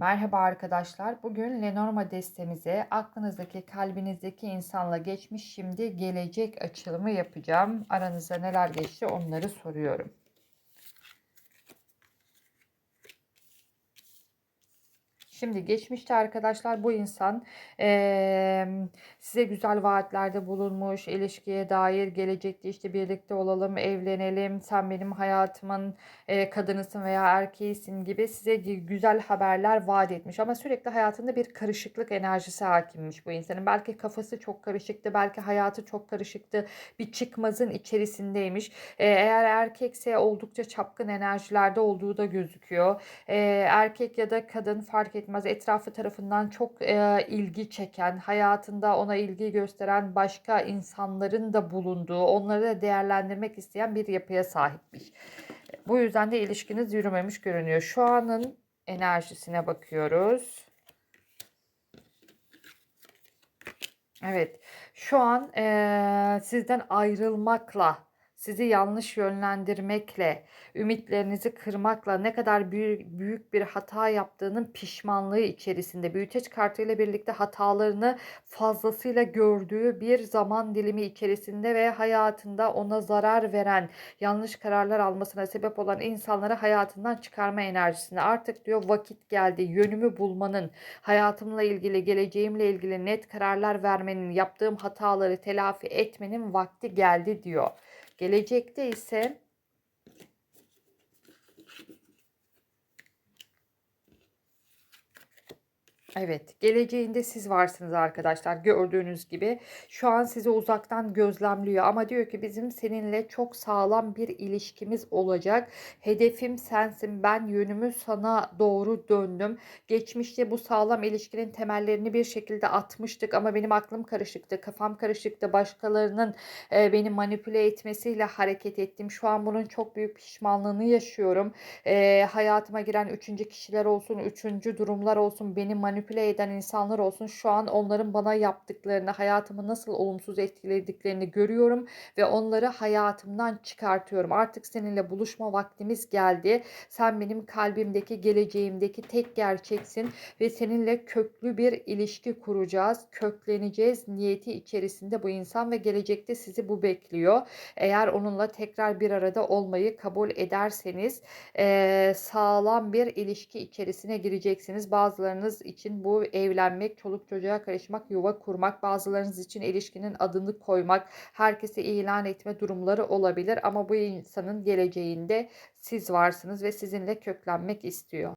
Merhaba arkadaşlar. Bugün Lenormand destemize aklınızdaki, kalbinizdeki insanla geçmiş, şimdi gelecek açılımı yapacağım. Aranızda neler geçti onları soruyorum. Şimdi geçmişte arkadaşlar bu insan eee, size güzel vaatlerde bulunmuş, ilişkiye dair gelecekte işte birlikte olalım, evlenelim, sen benim hayatımın eee, kadınısın veya erkeğisin gibi size güzel haberler vaat etmiş. Ama sürekli hayatında bir karışıklık enerjisi hakimmiş bu insanın. Belki kafası çok karışıktı, belki hayatı çok karışıktı, bir çıkmazın içerisindeymiş. Eee, eğer erkekse oldukça çapkın enerjilerde olduğu da gözüküyor. Eee, erkek ya da kadın fark etmez etmez etrafı tarafından çok e, ilgi çeken, hayatında ona ilgi gösteren başka insanların da bulunduğu, onları da değerlendirmek isteyen bir yapıya sahipmiş. Bu yüzden de ilişkiniz yürümemiş görünüyor. Şu anın enerjisine bakıyoruz. Evet, şu an e, sizden ayrılmakla sizi yanlış yönlendirmekle, ümitlerinizi kırmakla ne kadar büyük, büyük bir hata yaptığının pişmanlığı içerisinde büyüteç kartıyla birlikte hatalarını fazlasıyla gördüğü bir zaman dilimi içerisinde ve hayatında ona zarar veren, yanlış kararlar almasına sebep olan insanları hayatından çıkarma enerjisinde. Artık diyor vakit geldi. Yönümü bulmanın, hayatımla ilgili, geleceğimle ilgili net kararlar vermenin, yaptığım hataları telafi etmenin vakti geldi diyor. Gelecekte ise Evet, geleceğinde siz varsınız arkadaşlar. Gördüğünüz gibi şu an sizi uzaktan gözlemliyor ama diyor ki bizim seninle çok sağlam bir ilişkimiz olacak. Hedefim sensin. Ben yönümü sana doğru döndüm. Geçmişte bu sağlam ilişkinin temellerini bir şekilde atmıştık ama benim aklım karışıktı, kafam karışıktı. Başkalarının e, beni manipüle etmesiyle hareket ettim. Şu an bunun çok büyük pişmanlığını yaşıyorum. E, hayatıma giren üçüncü kişiler olsun, üçüncü durumlar olsun beni manipüle manipüle eden insanlar olsun şu an onların bana yaptıklarını, hayatımı nasıl olumsuz etkilediklerini görüyorum ve onları hayatımdan çıkartıyorum. Artık seninle buluşma vaktimiz geldi. Sen benim kalbimdeki, geleceğimdeki tek gerçeksin ve seninle köklü bir ilişki kuracağız. Kökleneceğiz niyeti içerisinde bu insan ve gelecekte sizi bu bekliyor. Eğer onunla tekrar bir arada olmayı kabul ederseniz sağlam bir ilişki içerisine gireceksiniz. Bazılarınız için için bu evlenmek, çoluk çocuğa karışmak, yuva kurmak, bazılarınız için ilişkinin adını koymak, herkese ilan etme durumları olabilir ama bu insanın geleceğinde siz varsınız ve sizinle köklenmek istiyor.